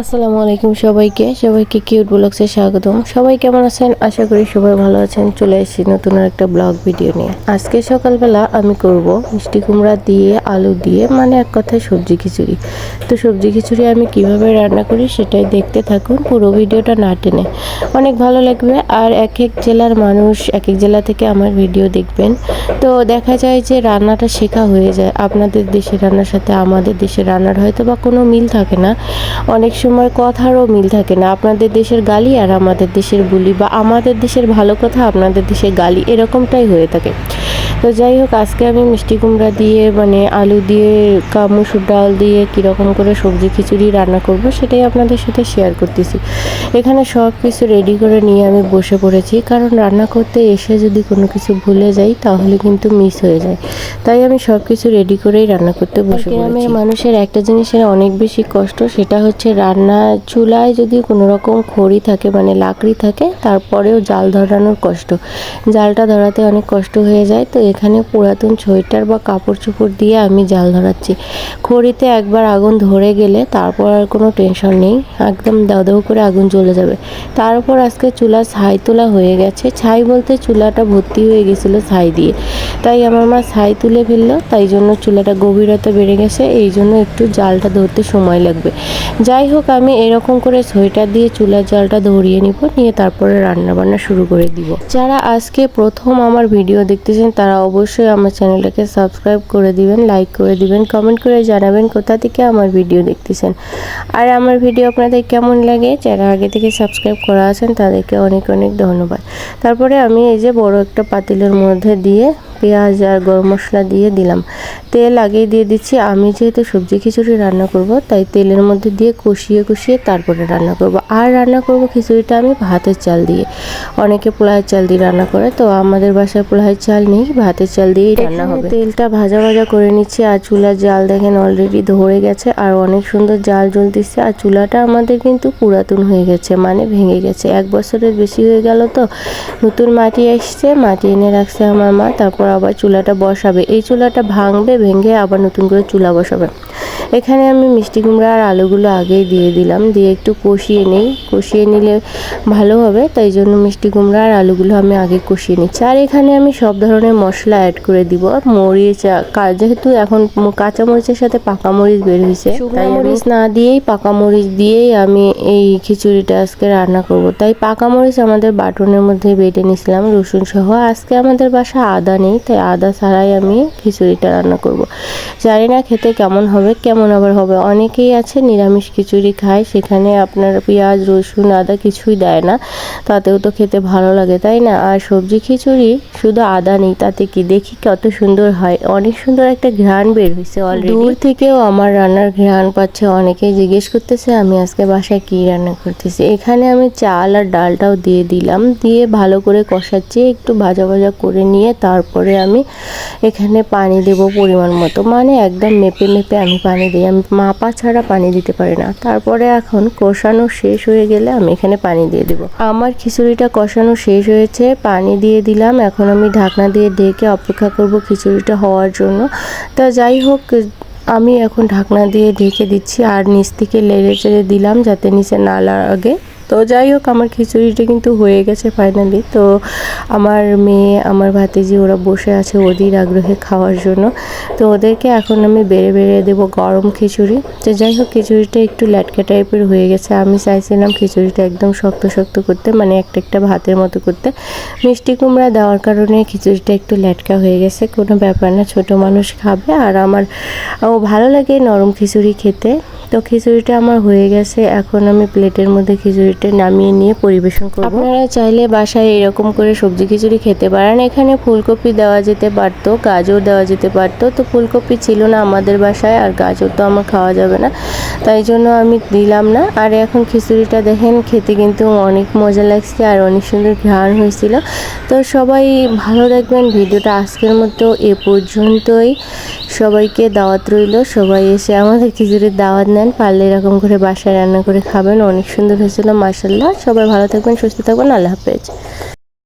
আসসালামু আলাইকুম সবাইকে। সবাইকে কিউট ব্লগসে স্বাগতম। সবাই কেমন আছেন? আশা করি সবাই ভালো আছেন। চলে এসেছি নতুন একটা ব্লগ ভিডিও নিয়ে। আজকে সকালবেলা আমি করব মিষ্টি কুমড়া দিয়ে, আলু দিয়ে মানে এক কথায় সবজি খিচুড়ি। তো সবজি খিচুড়ি আমি কীভাবে রান্না করি সেটাই দেখতে থাকুন। পুরো ভিডিওটা না টেনে। অনেক ভালো লাগবে। আর এক এক জেলার মানুষ, এক এক জেলা থেকে আমার ভিডিও দেখবেন। তো দেখা যায় যে রান্নাটা শেখা হয়ে যায়। আপনাদের দেশের রান্নার সাথে আমাদের দেশের রান্নার হয়তো বা কোনো মিল থাকে না। অনেক সময় কথারও মিল থাকে না। আপনাদের দেশের গালি আর আমাদের দেশের বুলি বা আমাদের দেশের ভালো কথা আপনাদের দেশের গালি এরকমটাই হয়ে থাকে। তো যাই হোক আজকে আমি মিষ্টি কুমড়া দিয়ে মানে আলু দিয়ে কা মুসুর ডাল দিয়ে কীরকম করে সবজি খিচুড়ি রান্না করব সেটাই আপনাদের সাথে শেয়ার করতেছি। এখানে সব কিছু রেডি করে নিয়ে আমি বসে পড়েছি। কারণ রান্না করতে এসে যদি কোনো কিছু ভুলে যাই তাহলে কিন্তু মিস হয়ে যায়। তাই আমি সব কিছু রেডি করেই রান্না করতে বসে গ্রামের মানুষের একটা জিনিসের অনেক বেশি কষ্ট সেটা হচ্ছে রান্না চুলায় যদি কোনো রকম খড়ি থাকে মানে লাকড়ি থাকে তারপরেও জাল ধরানোর কষ্ট। জালটা ধরাতে অনেক কষ্ট হয়ে যায় তো এখানে পুরাতন সোয়েটার বা কাপড় চোপড় দিয়ে আমি জাল ধরাচ্ছি। খড়িতে একবার আগুন ধরে গেলে তারপর আর কোনো টেনশন নেই, একদম দাও দাও করে আগুন জ্বলে যাবে। তারপর আজকে চুলা ছাই তোলা হয়ে গেছে। ছাই বলতে চুলাটা ভর্তি হয়ে গেছিল ছাই দিয়ে। তাই আমার মা ছাই তুলে ফেলল, তাই জন্য চুলাটা গভীরতা বেড়ে গেছে, এই জন্য একটু জালটা ধরতে সময় লাগবে। যাই হোক, আমি এরকম করে সোয়েটার দিয়ে চুলার জালটা ধরিয়ে নিব, নিয়ে তারপরে রান্না বান্না শুরু করে দিব। যারা আজকে প্রথম আমার ভিডিও দেখতেছেন, তারা অবশ্যই আমার চ্যানেলটাকে সাবস্ক্রাইব করে দিবেন লাইক করে দিবেন কমেন্ট করে জানাবেন কোথা থেকে আমার ভিডিও দেখতেছেন। আর আমার ভিডিও আপনাদের কেমন লাগে, যারা আগে থেকে সাবস্ক্রাইব করা আছেন তাদেরকে অনেক অনেক ধন্যবাদ। তারপরে আমি এই যে বড় একটা পাতিলের মধ্যে দিয়ে পেঁয়াজ আর গরম মশলা দিয়ে দিলাম। তেল আগেই দিয়ে দিচ্ছি। আমি যেহেতু সবজি খিচুড়ি রান্না করব তাই তেলের মধ্যে দিয়ে কষিয়ে কষিয়ে তারপরে রান্না করব। আর রান্না করব খিচুড়িটা আমি ভাতের চাল দিয়ে। অনেকে পোলাহের চাল দিয়ে রান্না করে তো আমাদের বাসায় পোলাহের চাল নেই ভাতের চাল দিয়েই রান্না হবে। তেলটা ভাজা ভাজা করে নিচ্ছি আর চুলার জাল দেখেন অলরেডি ধরে গেছে আর অনেক সুন্দর জাল জ্বলতেছে আর চুলাটা আমাদের কিন্তু পুরাতন হয়ে গেছে মানে ভেঙে গেছে। এক বছরের বেশি হয়ে গেল তো নতুন মাটি এসছে মাটি এনে রাখছে আমার মা তারপর আবার চুলাটা বসাবে। এই চুলাটা ভাঙবে ভেঙে আবার নতুন করে চুলা বসাবে। এখানে আমি মিষ্টি কুমড়া আর আলুগুলো আগেই দিয়ে দিলাম। দিয়ে একটু কষিয়ে নেই। কষিয়ে নিলে ভালো হবে তাই জন্য মিষ্টি কুমড়া আর আলুগুলো আমি আগে কষিয়ে নিচ্ছি। আর এখানে আমি সব ধরনের মশলা অ্যাড করে দিব। মরিচ যেহেতু এখন কাঁচা মরিচের সাথে পাকা মরিচ বের হয়েছে তাই মরিচ? না দিয়েই পাকা মরিচ দিয়েই আমি এই খিচুড়িটা আজকে রান্না করব। তাই পাকা মরিচ আমাদের বাটনের মধ্যে বেটে নিয়েছিলাম রসুন সহ আজকে আমাদের বাসা আদা নেই তাই আদা ছাড়াই আমি খিচুড়িটা রান্না করব। জানি না খেতে কেমন হবে, কেমন আবার হবে। অনেকেই আছে নিরামিষ খিচুড়ি খায়, সেখানে আপনার পেঁয়াজ, রসুন, আদা কিছুই দেয় না। তাতেও তো খেতে ভালো লাগে, তাই না? আর সবজি খিচুড়ি শুধু আদা নেই, তাতে কি? দেখি কত সুন্দর হয়। অনেক সুন্দর একটা ঘ্রাণ বের হয়েছে অলরেডি দূর থেকেও আমার রান্নার ঘ্রাণ পাচ্ছে। অনেকেই জিজ্ঞেস করতেছে, আমি আজকে বাসায় কি রান্না করতেছি? এখানে আমি চাল আর ডালটাও দিয়ে দিলাম। দিয়ে ভালো করে কষাচ্ছি, একটু ভাজা ভাজা করে নিয়ে তারপরে আমি এখানে পানি দেব পরিমাণ মতো। মানে একদম মেপে মেপে আমি পানি দিই। আমি মাপা ছাড়া পানি দিতে পারি না। তারপরে এখন কষানো শেষ হয়ে গেলে আমি এখানে পানি দিয়ে দেব। আমার খিচুড়িটা কষানো শেষ হয়েছে। পানি দিয়ে দিলাম। এখন আমি ঢাকনা দিয়ে ঢেকে অপেক্ষা করব খিচুড়িটা হওয়ার জন্য। তা যাই হোক, আমি এখন ঢাকনা দিয়ে ঢেকে দিচ্ছি। আর নিচ থেকে লেড়ে চেড়ে দিলাম যাতে নিচে না লাগে। তো যাই হোক, আমার খিচুড়িটা কিন্তু হয়ে গেছে ফাইনালি তো আমার মেয়ে, আমার ভাতিজি, ওরা বসে আছে ওদের আগ্রহে খাওয়ার জন্য। তো ওদেরকে এখন আমি বেড়ে বেড়ে দেবো গরম খিচুড়ি। তো যাই হোক, খিচুড়িটা একটু ল্যাটকা টাইপের হয়ে গেছে। আমি চাইছিলাম খিচুড়িটা একদম শক্ত শক্ত করতে মানে একটা একটা ভাতের মতো করতে। মিষ্টি কুমড়া দেওয়ার কারণে খিচুড়িটা একটু ল্যাটকা হয়ে গেছে, কোনো ব্যাপার না, ছোট মানুষ খাবে। আর আমার, ও ভালো লাগে নরম খিচুড়ি খেতে। তো খিচুড়িটা আমার হয়ে গেছে, এখন আমি প্লেটের মধ্যে খিচুড়িটা নামিয়ে নিয়ে পরিবেশন করব। আপনারা চাইলে বাসায় এরকম করে সবজি খিচুড়ি খেতে পারেন। এখানে ফুলকপি দেওয়া যেতে পারতো, গাজর দেওয়া যেতে পারতো। তো ফুলকপি ছিল না আমাদের বাসায়, আর গাজর তো আমার খাওয়া যাবে না। তাই জন্য আমি দিলাম না। আর এখন খিচুড়িটা দেখেন, খেতে কিন্তু অনেক মজা লাগছে আর অনেক সুন্দর ঘ্রাণ হয়েছিল। তো সবাই ভালো দেখবেন ভিডিওটা আজকের মতো এ পর্যন্তই। সবাইকে দাওয়াত রইল। সবাই এসে আমাদের খিচুড়ির দাওয়াত নেন। পারলে এরকম করে বাসায় রান্না করে খাবেন। অনেক সুন্দর হয়েছিল মাসাল্লাহ সবাই ভালো থাকবেন, সুস্থ থাকবেন। আল্লাহ হাফেজ।